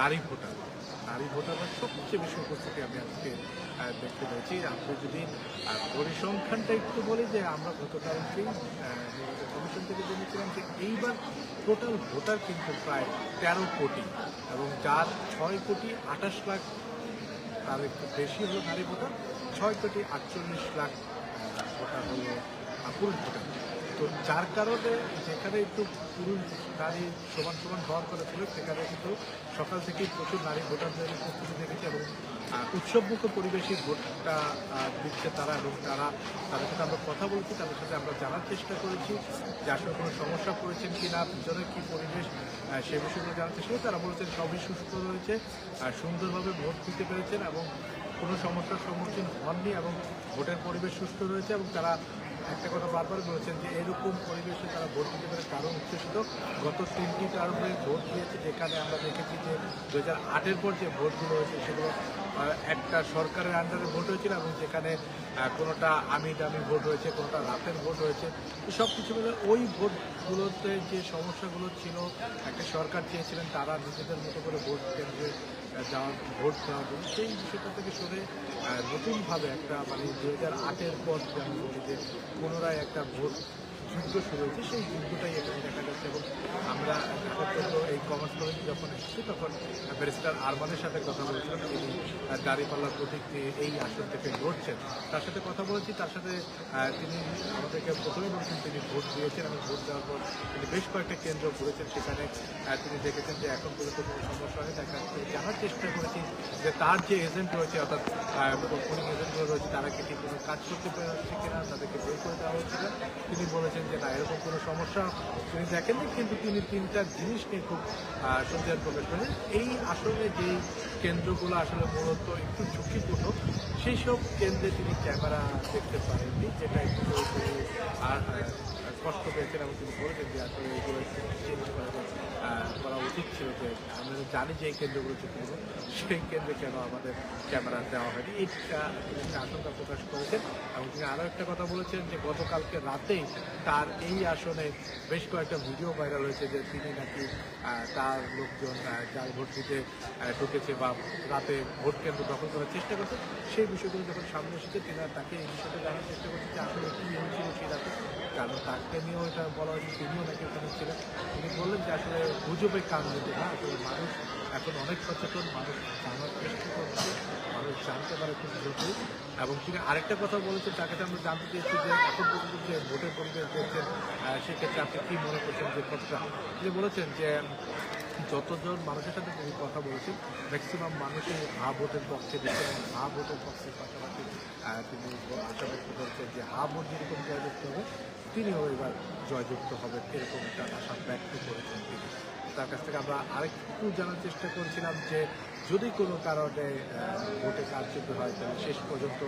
নারী ভোটার। নারী ভোটাররা সবচেয়ে বেশি উপস্থিতি আমি আজকে দেখতে পেয়েছি। আপনি যদি পরিসংখ্যানটা একটু বলি যে আমরা গতকালকেই কমিশন থেকে জেনেছিলাম যে এইবার টোটাল ভোটার কিন্তু প্রায় তেরো কোটি এবং যার ছয় কোটি আঠাশ লাখ, তার একটু বেশি হলো নারী ভোটার, ছয় কোটি আটচল্লিশ লাখ ভোটার হলো পুরুষ ভোটার। তো যার কারণে যেখানে একটু পুরুষ নারী সমান সমান হওয়ার কথা ছিল, সেখানে কিন্তু সকাল থেকেই প্রচুর নারী ভোটারদের উপস্থিতি দেখেছে এবং উৎসবমুখ পরিবেশে ভোটটা দিচ্ছে তারা এবং তারা, তাদের সাথে আমরা কথা বলছি, তাদের সাথে আমরা জানার চেষ্টা করেছি যে আসলে কোনো সমস্যা পড়েছেন কি না পিছনে কী পরিবেশ সে বিষয়গুলো জানার চেষ্টা তারা বলেছেন সবই সুস্থ রয়েছে, আর সুন্দরভাবে ভোট দিতে পেরেছেন এবং কোনো সমস্যার সম্মুখীন হননি এবং ভোটের পরিবেশ সুস্থ রয়েছে এবং তারা একটা কথা বারবার বলেছেন যে এরকম পরিবেশে তারা ভোট দিতে পারে কারণ উচ্ছ্বসিত গত তিনটি টার্মে ভোট দিয়েছে, যেখানে আমরা দেখেছি যে দু হাজার আটের পর যে ভোটগুলো হয়েছে সেগুলো একটা সরকারের আন্ডারে ভোট হয়েছিল এবং যেখানে কোনোটা আমি দামি ভোট হয়েছে, কোনোটা রাতের ভোট হয়েছে। সব কিছু মিলে ওই ভোটগুলোতে যে সমস্যাগুলো ছিল, একটা সরকার চেয়েছিলেন তারা নিজেদের মতো করে ভোট কেন্দ্রে আহ, যাওয়ার ভোট দেওয়ার জন্য সেই বিষয়টা থেকে সরে নতুনভাবে একটা মানে দু হাজার আটের পর যে আমি বলি যে পুনরায় একটা ভোট যুদ্ধ শুরু হয়েছে, সেই যুদ্ধটাই এখানে দেখা যাচ্ছে। এবং আমরা এই কমার্স কলেজে যখন এসেছি, তখন ব্যারিস্টার আরমানের সাথে কথা বলছিলাম তিনি দাঁড়িপাল্লার প্রতীক এই আসন থেকে লড়ছেন। তার সাথে কথা বলেছি, তার সাথে তিনি আমাদেরকে প্রথমে বলছেন তিনি ভোট দিয়েছেন। এবং ভোট দেওয়ার পর তিনি বেশ কয়েকটা কেন্দ্র ঘুরেছেন। সেখানে তিনি দেখেছেন যে এখন পর্যন্ত কোনো সমস্যা হয়নি। তার কাছ জানার চেষ্টা করেছি যে তার যে এজেন্ট রয়েছে, অর্থাৎ পোলিং এজেন্টগুলো রয়েছে, তারা কি ঠিক কোনো কাজ করতে পারছে কিনা, তাদেরকে বের করে দেওয়া হচ্ছে তিনি বলেছেন যে না, এরকম কোনো সমস্যা তিনি দেখেননি, কিন্তু তিনি তিনটা জিনিস নিয়ে খুব সন্দেহ প্রকাশ করেন। এই আসলে যে কেন্দ্রগুলো আসলে মূলত একটু ঝুঁকিপূর্ণ, সেই সব কেন্দ্রে তিনি ক্যামেরা দেখতে পারেননি, যেটা একটু আর কষ্ট পেয়েছেন এবং তিনি বলেছেন যে আসলে একটু চেঞ্জ করা উচিত ছিল যে আমরা জানি যে এই কেন্দ্রগুলো ঝুঁকিপূর্ণ সেই কেন্দ্রে কেন আমাদের ক্যামেরা দেওয়া হয়নি। এইটা আশঙ্কা প্রকাশ করেছেন এবং তিনি আরও একটা কথা বলেছেন যে গতকালকে রাতেই তার এই আসনে বেশ কয়েকটা ভিডিও ভাইরাল হয়েছে যে তিনি নাকি তার লোকজন যার ভোট দিতে ঢুকেছে বা রাতে ভোট কেন্দ্র দখল করার চেষ্টা করছে, সেই বিষয়গুলো যখন সামনে এসেছে তিনি তাকে এই বিষয়টা জানার চেষ্টা করছেন যে আসলে কী হয়েছিল সেই রাতে। কারণ তাকে নিয়েও এটা বলা হয়েছে, তিনিও নাকি ওখানে ছিলেন। তিনি বললেন যে আসলে গুজবে কান দিতে না, আসলে মানুষ এখন অনেক সচেতন, মানুষ জানার চেষ্টা করছে, মানুষ জানতে পারে খুব দ্রুত এবং তিনি আরেকটা কথা বলেছেন তার কাছে আমরা জানতে চেয়েছি যে এখন পর্যন্ত যে ভোটের পরিবেশ দেখছেন সেক্ষেত্রে আপনি কী মনে করছেন যে কতটা তিনি বলেছেন যে যতজন মানুষের সাথে তিনি কথা বলেছেন ম্যাক্সিমাম মানুষই হা ভোটের পক্ষে দিচ্ছেন এবং হা ভোটের পক্ষের পাশাপাশি তিনি আশা ব্যক্ত করেছেন যে হা ভোট যেরকম জয়যুক্ত হবে তিনিও এবার জয়যুক্ত হবেন, এরকম একটা আশা ব্যক্ত করেছেন তিনি। তার কাছ থেকে আমরা আরেকটু জানার চেষ্টা করছিলাম যে, যদি কোনো কারণে ভোটে কারচুপি হয়, তাহলে শেষ পর্যন্ত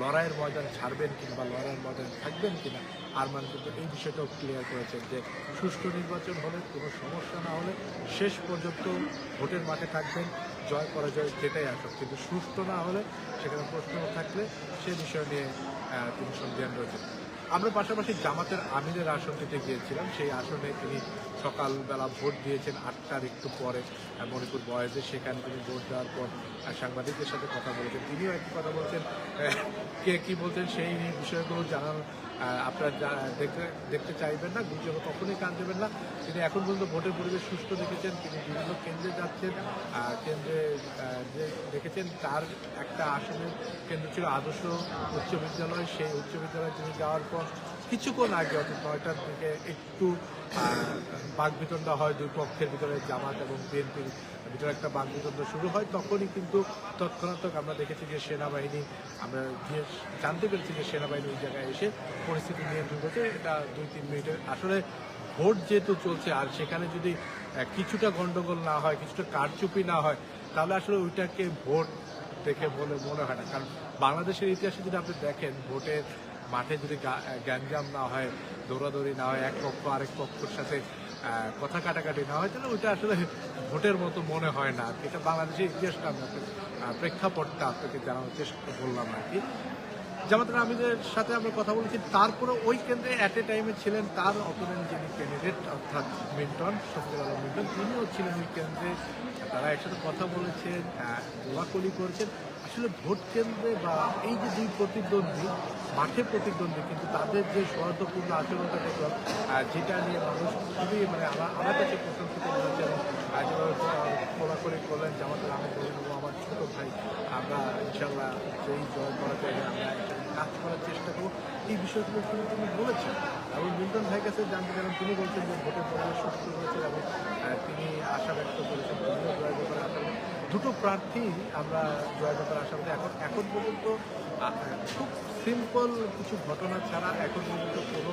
লড়াইয়ের ময়দান ছাড়বেন কিংবা লড়াইয়ের ময়দান থাকবেন কিনা, আরমান কিন্তু এই বিষয়টাও ক্লিয়ার করেছেন যে, সুষ্ঠু নির্বাচন হলে, কোনো সমস্যা না হলে শেষ পর্যন্ত ভোটের মাঠে থাকবেন, জয় পরাজয় যেটাই আসুক। কিন্তু সুষ্ঠু না হলে, সেখানে প্রশ্ন থাকলে সে বিষয় নিয়ে তিনি সন্দেহান রয়েছেন। আমরা পাশাপাশি জামাতের আমিরের আসনটিতে গিয়েছিলাম। সেই আসনে তিনি সকালবেলা ভোট দিয়েছেন, আটটার একটু পরে। মণিপুর বয়সে সেখানে তিনি ভোট দেওয়ার পর সাংবাদিকদের সাথে কথা বলেছেন। তিনিও একটি কথা বলছেন। কে কি বলছেন সেই বিষয়গুলো জানার আপনারা যা- দেখতে দেখতে চাইবেন না, গুজবে কখনোই কান দেবেন না। তিনি এখন পর্যন্ত ভোটের পরিবেশ সুস্থ দেখেছেন, তিনি বিভিন্ন কেন্দ্রে যাচ্ছেন কেন্দ্রে যে দেখেছেন তার একটা আসনের কেন্দ্র ছিল আদর্শ উচ্চ বিদ্যালয়, সেই উচ্চ বিদ্যালয়ে তিনি যাওয়ার পর কিছুক্ষণ আগে, অর্থাৎ নয়টার দিকে একটু বাগবিতণ্ডা হয় দুই পক্ষের ভিতরে জামাত এবং বিএনপির ভিতরে একটা বাগবিতণ্ডা শুরু হয়, তখনই কিন্তু তৎক্ষণাৎ আমরা দেখেছি যে সেনাবাহিনী, আমরা গিয়ে জানতে পেরেছি যে সেনাবাহিনী ওই জায়গায় এসে পরিস্থিতি নিয়ন্ত্রণ করছে। এটা দুই, তিন মিনিটের। আসলে ভোট যেহেতু চলছে, আর সেখানে যদি কিছুটা গন্ডগোল না হয়, কিছুটা কারচুপি না হয়, তাহলে আসলে ওইটাকে ভোট দেখে বলে মনে হয় না। কারণ বাংলাদেশের ইতিহাসে যদি আপনি দেখেন, ভোটের মাঠে যদি গ্যাঞ্জাম না হয়, দৌড়াদৌড়ি না হয়, এক পক্ষ আরেক পক্ষের সাথে কথা কাটাকাটি না হয় তাহলে ওইটা আসলে ভোটের মতো মনে হয় না। এটা বাংলাদেশের ইতিহাসটা আপনাকে, প্রেক্ষাপটটা আপনাকে জানানোর চেষ্টা করলাম আর কি। জামাতের আমিদের সাথে আমরা কথা বলেছি তারপরে ওই কেন্দ্রে অ্যাট এ টাইমে ছিলেন তার অপোনেন্ট যিনি ক্যান্ডিডেট অর্থাৎ শফিকুল আলম মিল্টন তিনিও ছিলেন ওই কেন্দ্রে। তারা একসাথে কথা বলেছেন দোয়াকলি করেছেন। আসলে ভোট কেন্দ্রে বা এই যে দুই প্রতিদ্বন্দ্বী মাঠে প্রতিদ্বন্দ্বী, কিন্তু তাদের যে সৌহার্দ্যপূর্ণ আচরণটা দেখলাম যেটা নিয়ে মানুষ খুবই মানে আমার কাছে প্রশংসিত হয়েছে, এবং বলা করে বললেন যে আমাদের আমি আমার ছোটো ভাই, আমরা ইনশাল্লাহ সেই জয় করা আমরা কাজ করার চেষ্টা করব। এই বিষয়গুলো কিন্তু তিনি বলেছেন এবং মিল্টন ভাই কাছে জানতে পারেন তিনি বলছেন যে ভোটের পরিবেশ সুস্থ হয়েছে এবং তিনি আশা ব্যক্ত করেছেন তিনিও জয় ব্যাপারে আশা দুটো প্রার্থী আমরা জয় ব্যাপারে করি। এখন এখন পর্যন্ত খুব সিম্পল কিছু ঘটনা ছাড়া এখন পর্যন্ত কোনো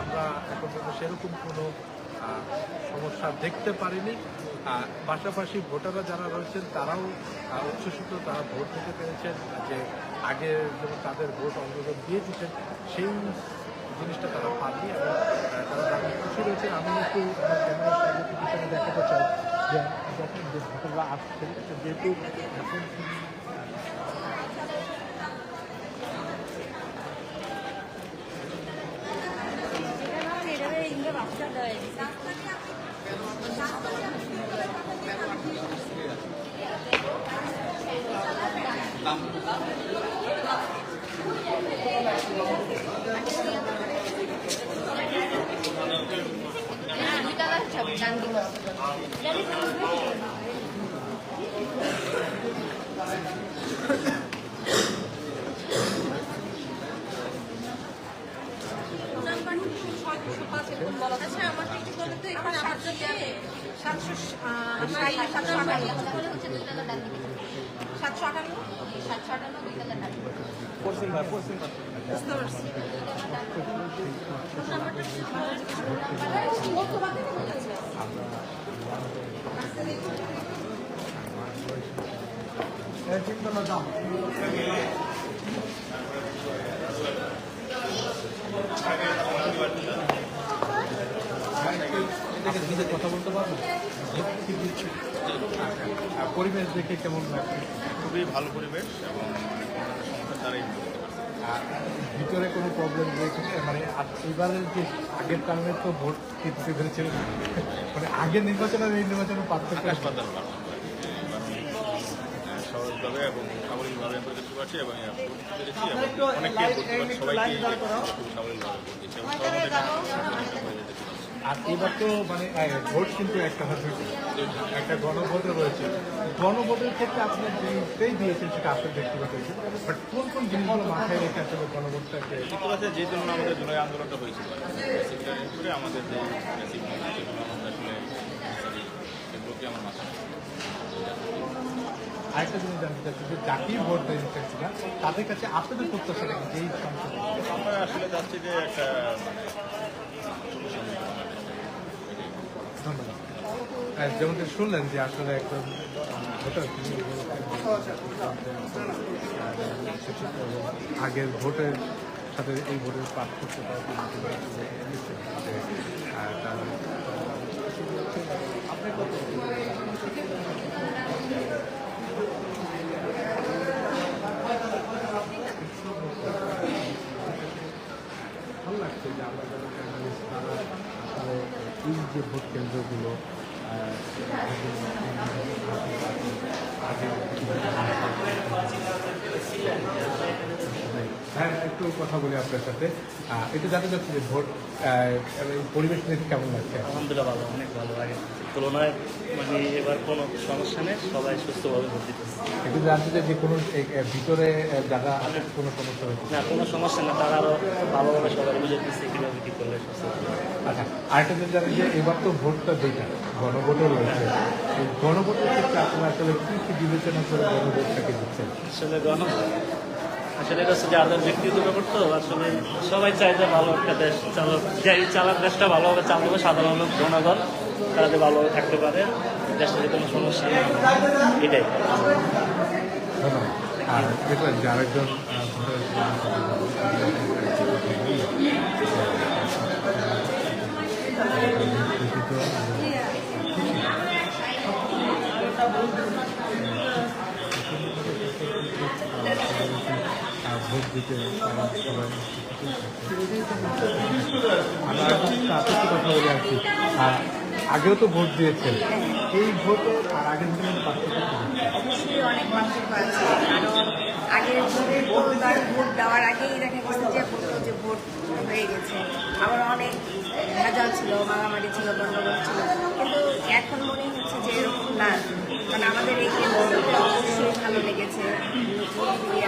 আমরা এখন পর্যন্ত সেরকম কোনো সমস্যা দেখতে পারিনি। পাশাপাশি ভোটাররা যারা রয়েছেন, তারাও উচ্ছ্বসিত, তারা ভোট দিতে পেরেছেন। যে আগে যেমন তাদের ভোট অন্তর্গত দিয়ে দিচ্ছেন সেই জিনিসটা তারা পাননি এবং তারা তাদের খুশি রয়েছে আমি একটু ক্যামেরার দেখাতে চাই যে যখন যে ভোটাররা আসছেন যেহেতু এখন আচ্ছা আমাকে একটু বলুন তো এখানে আমার জন্য সাতশো ষাট, সাতশো আটান্ন। সাতশো আটান্ন বুঝতে পারছি কথা বলতে পারবেন পরিবেশ দেখে কেমন লাগছে খুবই ভালো। পরিবেশ এবং। আর ভিতরে কোনো প্রবলেম রয়েছে মানে আর এবারের যে আগের টার্মে তো ভোট দিতে পেরেছিলেন মানে আগের নির্বাচন আর এই নির্বাচনের পার্থক্য আকাশ পাতাল পার্থক্য আর কি। এবার আমি, আহ, এবং আমি করতে পারছি এবং পেরেছি এবং অনেককে সবাইকে এবং হয়ে যেতে আর এবার তো মানে ভোট কিন্তু একটা একটা গণভোটও রয়েছে। গণভোটের ক্ষেত্রে আপনার যেটাই দিয়েছেন সেটা আপনার ব্যক্তিগত বাট কোন কোন জিনিসগুলো মাথায় রেখে আসলে গণভোটটাকে যে জন্য আমাদের জুলাই আন্দোলনটা হয়েছিল আমাদের যে সেগুলো আমাদের আসলে necessary, আমার মাথায়। আরেকটা জিনিস জানতে চাচ্ছি যে জাতীয় ভোট দিয়েছেন কিনা তাদের কাছে আপনাদের প্রত্যাশাটা কি? যেই সংসদ। আমরা আসলে যাচ্ছি যে একটা মানে। ধন্যবাদ যেমনটা শুনলেন যে আসলে একজন ভোটার আগের ভোটের সাথে এই ভোটের পার্থক্যটা যে, এই যে ভোট কেন্দ্রগুলো হ্যাঁ একটু কথা বলি আপনার সাথে। এটা জানতে চাচ্ছি যে ভোট পরিবেশ কেমন লাগছে? আলহামদুলিল্লাহ ভালো অনেক ভালো লাগে। তুলনায় মানে এবার কোনো সমস্যা নেই সবাই সুস্থভাবে একটু জানতে চাই যে কোনো ভিতরে আহ, যারা আছে কোনো সমস্যা না কোনো সমস্যা না তারা আরও ভালোভাবে সবাই বুঝে দিচ্ছে কীভাবে কী করলে সুস্থ আচ্ছা আরেকটা জিনিস জানেন যে এবার তো ভোটটা দুইটা গণভোটও রয়েছে। এই গণভোটের ক্ষেত্রে আপনারা আসলে কি কি বিবেচনা করে গণভোটটাকে দিচ্ছেন? আসলে আসলে এটা হচ্ছে যাদের ব্যক্তিগত ব্যাপার তো আসলে সবাই চায় যে ভালো একটা দেশ চালক যে চালাক দেশটা ভালোভাবে চালাবে সাধারণ লোক জনগণ। তারা যে ভালোভাবে থাকতে পারে দেশটা যে কোনো সমস্যা নেই এটাই আর আমরা কথা বলে কি আর আগেও তো ভোট দিয়েছেন। এই ভোটে আর আগের ভোটের পার্থক্য অবশ্যই অনেক পার্থক্য আছে। কারণ আগের ভোট দেওয়ার আগেই দেখা গেছে যে বলতো যে ভোট হয়ে গেছে। আবার অনেক ভেজাল ছিল মারামারি ছিল গন্ডগোল ছিল। কিন্তু এখন মনে হচ্ছে যে এরকম না। কারণ আমাদের এই কেন্দ্রটা অবশ্যই ভালো লেগেছে।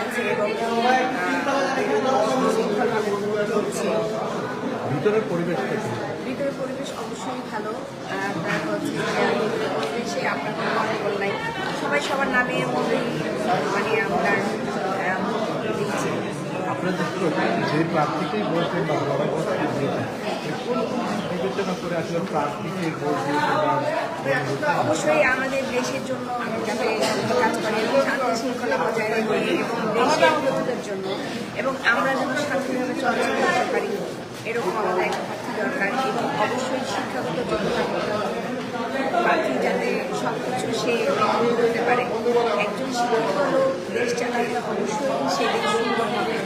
আছে এবং ভিতরের পরিবেশটা কি ভিতরের পরিবেশ অবশ্যই ভালো আর হচ্ছে পরিবেশে আপনার কোনো গন্ডগোল নাই। সবাই সবার মধ্যেই মানে ভোট দিচ্ছি। আপনাদের তো যে প্রার্থীকেই বলছেন বা সবাই ভোট দিয়েছেন কোন কোন বিবেচনা করে আসলে প্রার্থীকে ভোট দিয়েছেন বা অবশ্যই আমাদের দেশের জন্য যাতে কাজ করে এবং শান্তি শৃঙ্খলা বজায় রাখে এবং দেশের জন্য। এবং আমরা যেন শান্তিভাবে চলাচল করতে পারি এরকম আমাদের একটা প্রার্থী দরকার। অবশ্যই শিক্ষাগত যোগ্যতা করতে হবে। যাতে সব কিছু সে করতে পারে। একজন শিক্ষিত লোক দেশ চালালে অবশ্যই সে দেশ হবে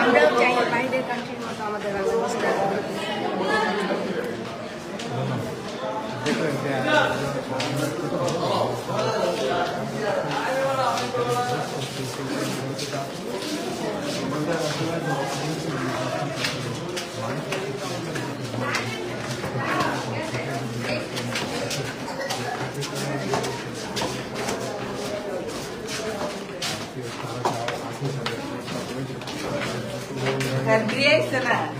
আমরাও চাই বাইরের কান্ট্রির মতো আমাদের Gracias.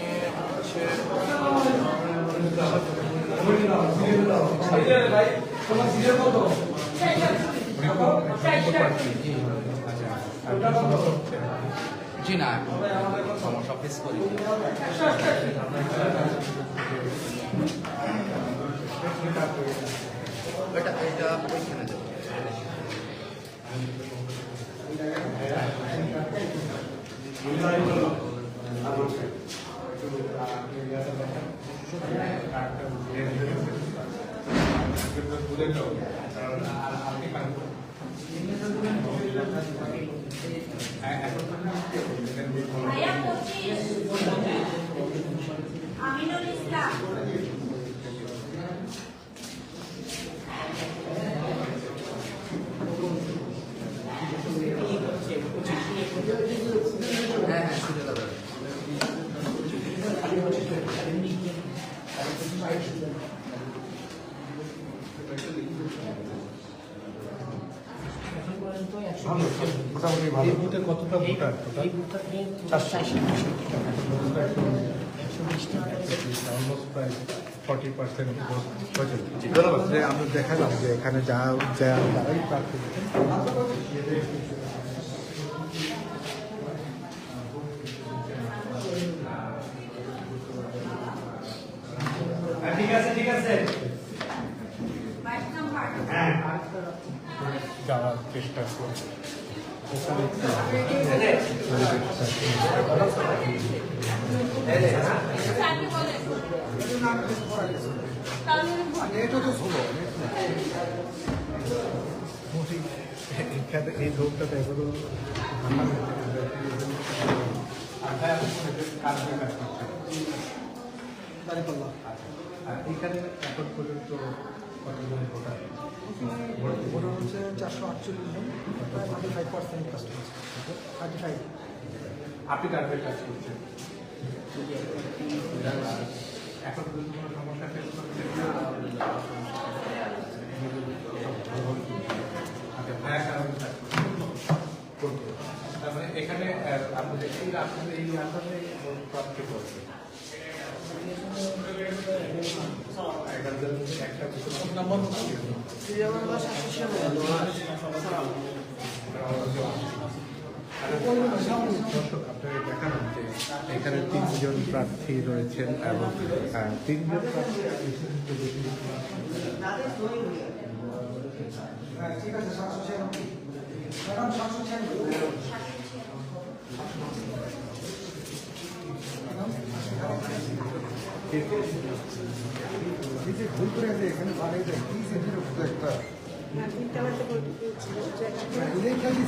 জি না সমস্যা ফেস করি। এটা এটা ওইখানে যাবে আমিনুল ইসলাম হ্যাঁ হ্যাঁ সুযোগ দাদা ভালো মোটামুটি ভালো এই বুথে কতটা ভোটার টোটাল চারশো অলমোস্ট প্রায় ফর্টি পার্সেন্ট ধন্যবাদ যে আমরা দেখালাম যে এখানে যা যা প্রার্থী যাওয়ার চেষ্টা করছে ওখানে একটু এই রোগটাতে এগুলো এখানে এখন পর্যন্ত কতজন ভোটার ভোটার হচ্ছে চারশো আটচল্লিশ জন thirty five percent customer thirty five আপনি কার্ডের কাজ করছেন। এখন পর্যন্ত কোনো সমস্যা? আচ্ছা ভায়া কারণে কাজ করছেন তার মানে এখানে আহ, আপনাদের আপনাদের এই আন্দাজে প্রাপ্ত করছে একটা নাম্বার নাম্বার দর্শক, আপনাকে দেখালাম যে এখানে তিনজন প্রার্থী রয়েছেন এবং তিনজন ভুল করে এখানে দেয়, কি সেন্টার একটা এটাই খালি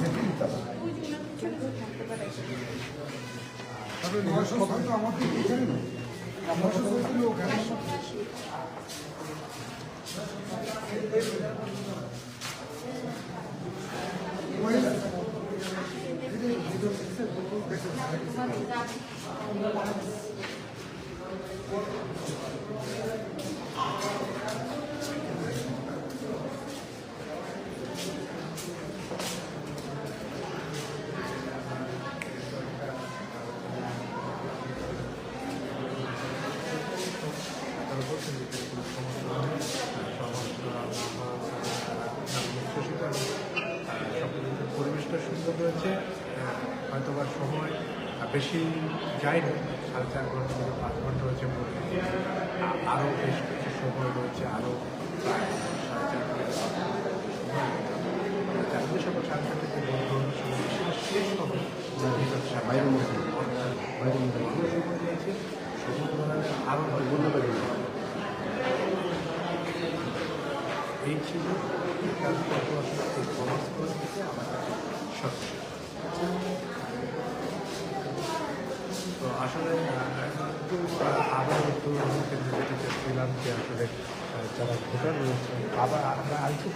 বেশি যায়নি। সাড়ে চার ঘণ্টা থেকে পাঁচ ঘণ্টা রয়েছে মোটে আরও বেশ কিছু সময় রয়েছে আরও প্রায় সাড়ে চার ঘণ্টা চারটে সকাল সাড়ে চারটে থেকে শেষ হবে। সমুদ্র আরও ধন্যবাদ এই ছিল সত্যি আসলে একটু আবার একটু কেন্দ্রে যেতে চাচ্ছিলাম যে আসলে যারা ভোটার রয়েছে, আবার আমরা আরেকটু